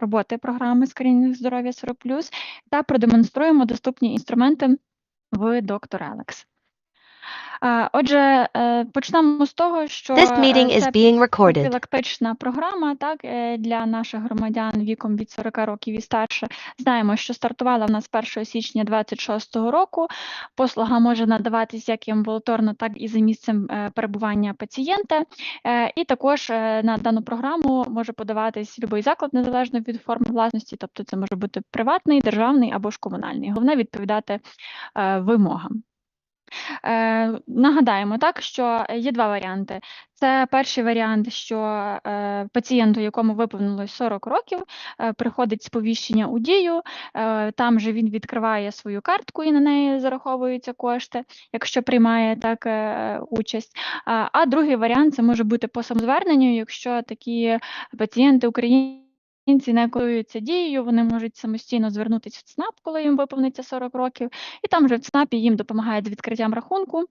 роботи програми скринінг здоров'я 40+, та продемонструємо доступні інструменти в доктор Алекс. Отже, е, почнемо з того, що This meeting е, is being recorded. профілактична програма так, е, для наших громадян віком від 40 років і старше. Знаємо, що стартувала в нас 1 січня 2026 року. Послуга може надаватись як і амбулаторно, так і за місцем перебування пацієнта. І також на дану програму може подаватись будь-який заклад незалежно від форми власності, тобто це може бути приватний, державний або ж комунальний. Головне відповідати вимогам. Е, нагадаємо так, що є два варіанти. Це перший варіант, що е, пацієнту, якому виповнилось 40 років, е, приходить сповіщення у дію. Е, там же він відкриває свою картку і на неї зараховуються кошти, якщо приймає так е, участь. А, другий варіант це може бути по самозверненню, якщо такі пацієнти українці. Не керуються дією, вони можуть самостійно звернутися в ЦНАП, коли їм виповниться 40 років, і там вже в ЦНАПі їм допомагають з відкриттям рахунку.